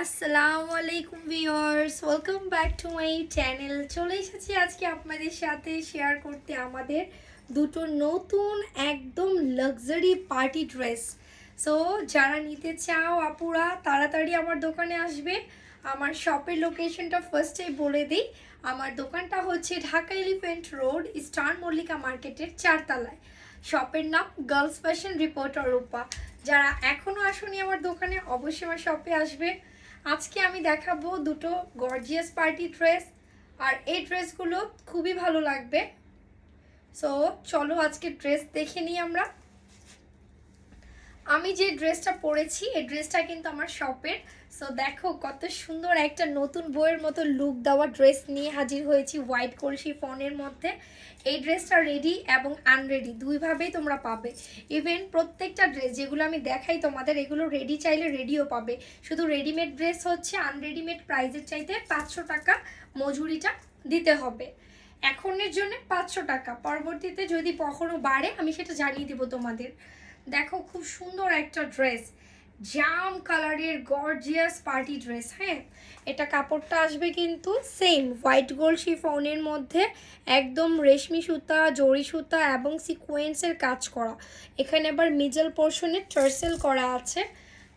আসসালামু আলাইকুম viewers welcome back to my channel চলে এসেছি আজকে আপনাদের সাথে শেয়ার করতে আমাদের দুটো নতুন একদম লাক্সারি পার্টি ড্রেস সো যারা নিতে চাও আপুরা, তাড়াতাড়ি আমার দোকানে আসবে। আমার শপের লোকেশনটা ফার্স্টেই বলে দিই। আমার দোকানটা হচ্ছে Dhaka elephant road star Mallika মার্কেটের চারতলায়। শপের নাম গার্লস ফ্যাশন রিপোর্টার রূপা যারা এখনও আসেনি আমার দোকানে, অবশ্যই আমার শপে আসবে। আজকে আমি দেখাবো দুটো গর্জিয়াস পার্টি ড্রেস আর এই ড্রেসগুলো খুবই ভালো লাগবে। সো চলো আজকে ড্রেস দেখে নিই আমরা। আমি যে ড্রেসটা পরেছি, এই ড্রেসটা কিন্তু আমার শপের সো দেখো কত সুন্দর একটা নতুন বইয়ের মতো লুক দেওয়া ড্রেস নিয়ে হাজির হয়েছি হোয়াইট কলসি ফোনের মধ্যে। এই ড্রেসটা রেডি এবং আনরেডি দুইভাবেই তোমরা পাবে। ইভেন প্রত্যেকটা ড্রেস যেগুলো আমি দেখাই তোমাদের, এগুলো রেডি চাইলে রেডিও পাবে। শুধু রেডিমেড ড্রেস হচ্ছে আনরেডিমেড প্রাইজের চাইতে পাঁচশো টাকা মজুরিটা দিতে হবে। এখনের জন্য পাঁচশো টাকা, পরবর্তীতে যদি কখনো বাড়ে, আমি সেটা জানিয়ে দেবো তোমাদের। দেখো খুব সুন্দর একটা ড্রেস জাম কালারের গর্জিয়াস পার্টি ড্রেস হ্যাঁ? এটা কাপড়টা আসবে কিন্তু সেম হোয়াইট গোল্ড শিফনের মধ্যে একদম রেশমি সুতা, জরি সুতা এবং সিকোয়েন্সের কাজ করা। এখানে আবার মিডল পোর্শনে টার্সেল করা আছে।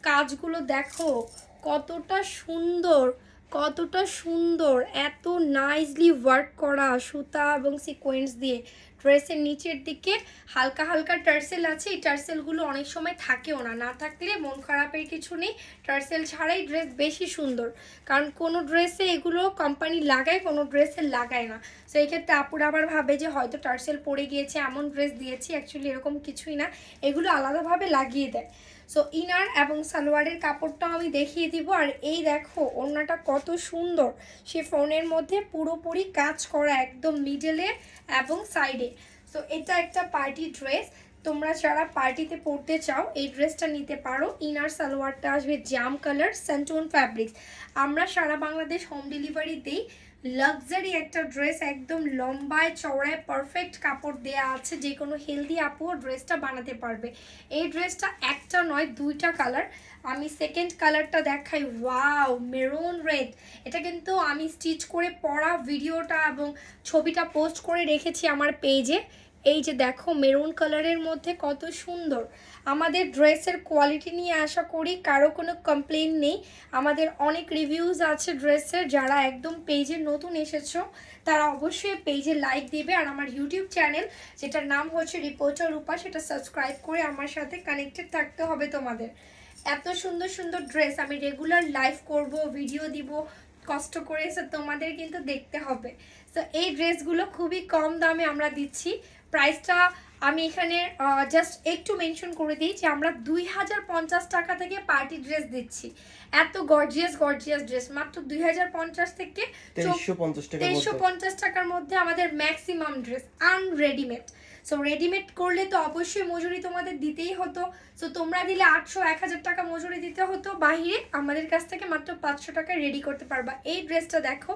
কাজগুলো দেখো কতটা সুন্দর কতটা সুন্দর, এত নাইসলি ওয়ার্ক করা সুতা এবং সিকোয়েন্স দিয়ে। ড্রেসের নিচের দিকে হালকা হালকা টার্সেল আছে। এই টার্সেলগুলো অনেক সময় থাকেও না। না থাকলে মন খারাপের কিছু নেই। টার্সেল ছাড়াই ড্রেস বেশি সুন্দর। কারণ কোনো ড্রেসে এগুলো কোম্পানি লাগায়, কোনো ড্রেসে লাগায় না। তো এই ক্ষেত্রে আপুরা আবার ভাবে যে, হয়তো টার্সেল পড়ে গিয়েছে, এমন ড্রেস দিয়েছি। অ্যাকচুয়ালি এরকম কিছুই না। এগুলো আলাদাভাবে লাগিয়ে দেয়। সো ইনার এবং সালোয়ারের কাপড়টাও আমি দেখিয়ে দিব। আর এই দেখো, ওড়নাটা কত সুন্দর। সে ফোনের মধ্যে পুরোপুরি কাজ করা একদম মিডলে এবং সাইডে সো এটা একটা পার্টি ড্রেস তোমরা যারা পার্টিতে পরতে চাও, এই ড্রেসটা নিতে পারো। ইনার সালোয়ারটা আসবে জাম কালার সেন্টোন ফ্যাব্রিক্স আমরা সারা বাংলাদেশ হোম ডেলিভারি দিই। লাক্সারি একটা ড্রেস একদম লম্বায়, চওড়ায় পারফেক্ট কাপড় দেয়া আছে। যে কোনো হেলদি আপুও ড্রেসটা বানাতে পারবে। এই ড্রেসটা একটা নয়, দুইটা কালার আমি সেকেন্ড কালারটা দেখাই। ওয়াও মেরুন রেড এটা কিন্তু আমি স্টিচ করে পরা ভিডিওটা এবং ছবিটা পোস্ট করে রেখেছি আমার পেজে এই যে দেখো মেরুন কালারের মধ্যে কত সুন্দর। আমাদের ড্রেসের কোয়ালিটি নিয়ে আশা করি, কারও কোনো কমপ্লেন নেই। আমাদের অনেক রিভিউজ আছে ড্রেসের যারা একদম পেজে নতুন এসেছ, তারা অবশ্যই পেজে লাইক দিবে। আর আমার ইউটিউব চ্যানেল যেটার নাম হচ্ছে রিপোর্টার রূপা, সেটা সাবস্ক্রাইব করে আমার সাথে কানেক্টেড থাকতে হবে তোমাদের। এত সুন্দর সুন্দর ড্রেস আমি রেগুলার লাইভ করব ভিডিও দিব, কষ্ট করে তোমাদের কিন্তু দেখতে হবে। তো এই ড্রেসগুলো খুবই কম দামে আমরা দিচ্ছি। প্রাইসটা আমি এখানে জাস্ট একটু মেনশন করে দিই যে আমরা দুই হাজার পঞ্চাশ টাকা থেকে পার্টি ড্রেস দিচ্ছি। এত গর্জিয়াস গর্জিয়াস ড্রেস মাত্র দুই হাজার পঞ্চাশ থেকে তেইশশো পঞ্চাশ টাকার মধ্যে। টাকার মধ্যে আমাদের maximum dress unreadymade so readymade করলে তো অবশ্যই মজুরি তোমাদের দিতেই হতো। সো তোমরা দিলে আটশো, এক হাজার টাকা মজুরি দিতে হতো। বাহিরে আমাদের কাছ থেকে মাত্র পাঁচশো টাকায় রেডি করতে পারবা। এই ড্রেসটা দেখো,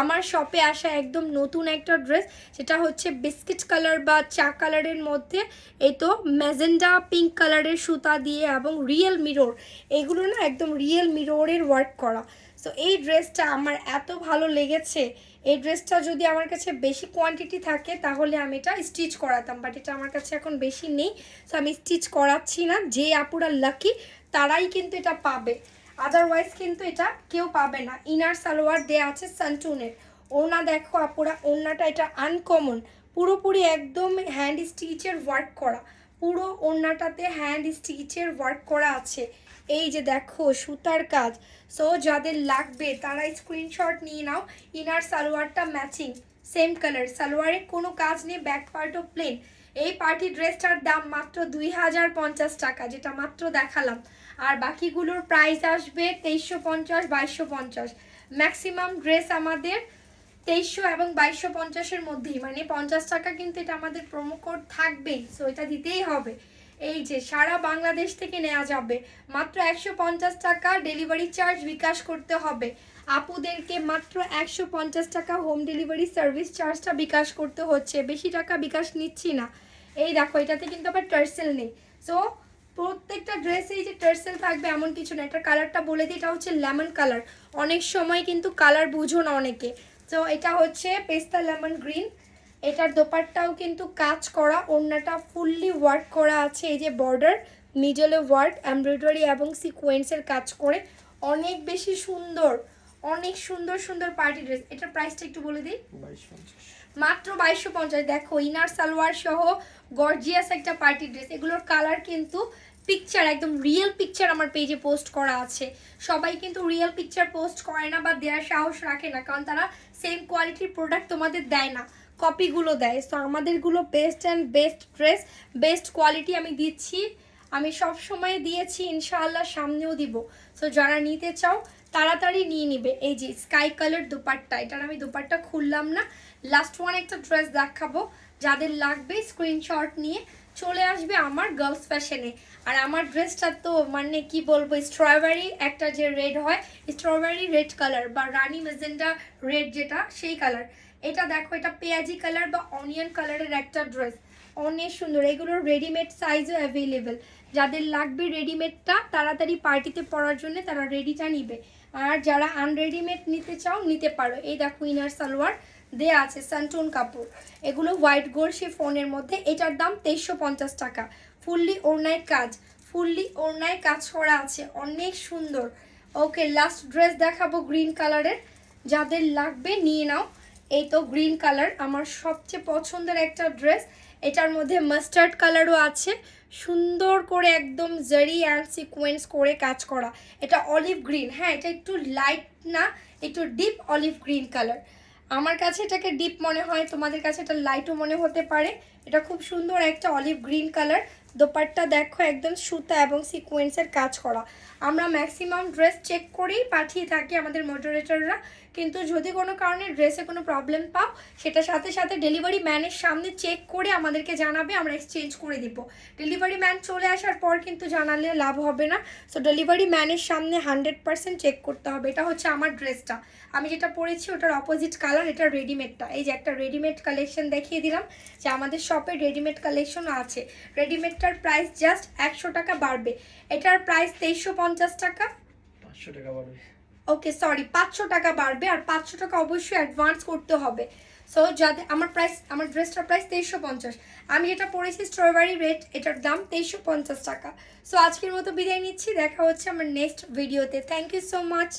আমার শপে আসা একদম নতুন একটা ড্রেস যেটা হচ্ছে বিস্কিট কালার বা চা কালারের মধ্যে। এই তো ম্যাজেন্ডা পিঙ্ক কালারের সুতা দিয়ে এবং রিয়েল মিরর এগুলো না একদম রিয়েল মিররের ওয়ার্ক করা। সো এই ড্রেসটা আমার এত ভালো লেগেছে। এই ড্রেসটা যদি আমার কাছে বেশি কোয়ান্টিটি থাকে, তাহলে আমি এটা স্টিচ করাতাম বাট এটা আমার কাছে এখন বেশি নেই। সো আমি স্টিচ করাচ্ছি না। যে আপুরা লাকি তারাই কিন্তু এটা পাবে। আদারওয়াইজ কিন্তু এটা কেউ পাবে না। ইনার সালোয়ার দেয়া আছে সানটুনের ওনা দেখো আপুরা, ওনাটা এটা আনকমন পুরোপুরি একদম হ্যান্ড স্টিচের ওয়ার্ক করা। পুরো ওড়নাটাতে হ্যান্ড স্টিচের ওয়ার্ক করা আছে। এই যে দেখো, সুতার কাজ। সো যাদের লাগবে, তারা স্ক্রিনশট নিয়ে নাও। ইনার সালোয়ারটা ম্যাচিং সেম কালার সালোয়ারে কোনো কাজ নেই ব্যাক পার্টও প্লেন এই পার্টি ড্রেসটার দাম মাত্র দুই হাজার পঞ্চাশ টাকা, যেটা মাত্র দেখালাম। আর বাকিগুলোর প্রাইস আসবে তেইশশো পঞ্চাশ, বাইশশো পঞ্চাশ। ম্যাক্সিমাম ড্রেস আমাদের তেইশশো এবং বাইশশো পঞ্চাশের মধ্যেই মানে পঞ্চাশ টাকা কিন্তু এটা আমাদের প্রোমো কোড থাকবেই সো এটা দিতেই হবে। এই যে সারা বাংলাদেশ থেকে নেওয়া যাবে, মাত্র একশো পঞ্চাশ টাকা ডেলিভারি চার্জ বিকাশ করতে হবে। আপুদেরকে মাত্র একশো পঞ্চাশ টাকা হোম ডেলিভারি সার্ভিস চার্জটা বিকাশ করতে হচ্ছে, বেশি টাকা বিকাশ নিচ্ছি না। এই দেখো, এটাতে কিন্তু আবার টার্সেল নেই। সো প্রত্যেকটা ড্রেসে এই যে টার্সেল থাকবে এমন কিছু না, এটার কালারটা বলে দিই, এটা হচ্ছে লেমন কালার অনেক সময় কিন্তু কালার বুঝো না অনেকে। তো এটা হচ্ছে পেস্তা লেমন গ্রিন। এটার দোপারটাও কিন্তু কাজ করা ওড়নাটা ফুললি ওয়ার্ক করা আছে এই যে বর্ডার মিডলে ওয়ার্ক এমব্রয়ডারি এবং সিকোয়েন্সের কাজ করে। অনেক বেশি সুন্দর অনেক সুন্দর সুন্দর পার্টি ড্রেস এটার প্রাইসটা একটু বলে দিই। মাত্র বাইশশো পঞ্চাশ। দেখো ইনার সালোয়ার সহ গর্জিয়াস একটা পার্টি ড্রেস এগুলোর কালার কিন্তু পিকচার একদম রিয়েল পিকচার আমার পেজে পোস্ট করা আছে। সবাই কিন্তু রিয়েল পিকচার পোস্ট করে না বা দেওয়ার সাহস রাখে না কারণ তারা সেম কোয়ালিটির প্রোডাক্ট তোমাদের দেয় না। কপিগুলো দেয়। So আমাদেরগুলো best and best dress best quality আমি দিচ্ছি। আমি সব সময় দিয়েছি, ইনশাআল্লাহ সামনেও দিব। সো যারা নিতে চাও, তাড়াতাড়ি নিয়ে নিবে। এই যে স্কাই কালার দুপাট্টা, এটার আমি দুপাট্টা খুললাম না। লাস্ট ওয়ান একটা ড্রেস দেখাবো। যাদের লাগবে স্ক্রিনশট নিয়ে চলে আসবে আমার গার্লস ফ্যাশনে আর আমার ড্রেসটা তো মানে কি বলব স্ট্রবেরি একটা যে রেড হয় স্ট্রবেরি রেড কালার বা রানি মেজেন্ডা রেড যেটা, সেই কালার এটা দেখো, এটা পেঁয়াজি কালার বা অনিয়ন কালারের একটা ড্রেস অনেক সুন্দর। এগুলোর রেডিমেড সাইজও অ্যাভেলেবেল যাদের লাগবে রেডিমেডটা তাড়াতাড়ি পার্টিতে পরার জন্য তারা রেডিটা নিবে। আর যারা আনরেডিমেড নিতে চাও, নিতে পারো। এই দেখো ইনার সালোয়ার। দেয়া আছে সান্টুন কাপড় এগুলো হোয়াইট গোল্ড ফোনের মধ্যে, এটার দাম তেইশশো পঞ্চাশ টাকা। ফুললি ওড়নায় কাজ। ফুললি ওড়নায় কাজ করা আছে, অনেক সুন্দর। ওকে লাস্ট ড্রেস দেখাবো গ্রিন কালারের যাদের লাগবে নিয়ে নাও। এই তো গ্রিন কালার আমার সবচেয়ে পছন্দের একটা ড্রেস এটার মধ্যে মাস্টার্ড কালারও আছে। সুন্দর করে একদম জারি অ্যান্ড সিকোয়েন্স করে কাজ করা। এটা অলিভ গ্রিন হ্যাঁ এটা একটু লাইট না, একটু ডিপ অলিভ গ্রিন কালার আমার কাছে এটাকে ডিপ মনে হয়, তোমাদের কাছে এটা লাইটও মনে হতে পারে। এটা খুব সুন্দর একটা অলিভ গ্রিন কালার দোপাট্টা দেখো, একদম সুতা এবং সিকোয়েন্সের কাজ করা। আমরা ম্যাক্সিমাম ড্রেস চেক করেই পাঠিয়ে থাকি আমাদের মডারেটররা কিন্তু যদি কোনো কারণে ড্রেসে কোনো প্রবলেম পাও সেটা সাথে সাথে ডেলিভারি ম্যানের সামনে চেক করে আমাদেরকে জানাবে, আমরা এক্সচেঞ্জ করে দিব। ডেলিভারি ম্যান চলে আসার পর কিন্তু জানালে লাভ হবে না। সো ডেলিভারি ম্যানের সামনে হান্ড্রেড পার্সেন্ট চেক করতে হবে। এটা হচ্ছে আমার ড্রেসটা আমি যেটা পরেছি, ওটার অপোজিট কালার এটা রেডিমেডটা এই যে একটা রেডিমেড কালেকশন দেখিয়ে দিলাম যে আমাদের শপে রেডিমেড কালেকশনও আছে। রেডিমেডটার প্রাইস জাস্ট একশো টাকা বাড়বে। এটার প্রাইস তেইশশো পঞ্চাশ টাকা। পাঁচশো টাকা বাড়বে। ওকে সরি পাঁচশো টাকা বাড়বে আর পাঁচশো টাকা অবশ্যই অ্যাডভান্স করতে হবে। সো যাদের আমার প্রাইস আমার ড্রেসটার প্রাইস তেইশশো পঞ্চাশ। আমি যেটা পরেছি স্ট্রবেরি রেড এটার দাম তেইশশো পঞ্চাশ টাকা। সো আজকের মতো বিদায় নিচ্ছি। দেখা হচ্ছে আমার নেক্সট ভিডিওতে থ্যাংক ইউ সো মাচ